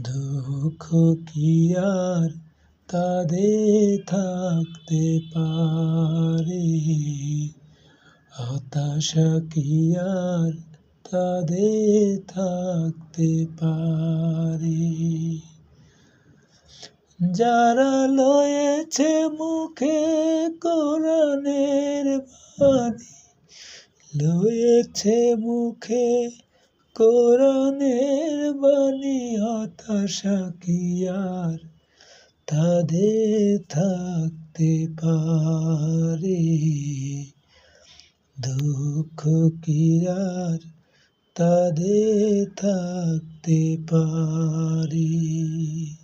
দুঃখ কি আর তাদের থাকতে পারে? হতাশা কি আর তাদের থাকতে পারে? যারা লয়েছে মুখে কোরআনের বাণী, লয়েছে মুখে কোরআনের বাণী হতাশা কি আর? তাদের থাকতে পারে। দুঃখ কি আর? তাদের থাকতে পারে।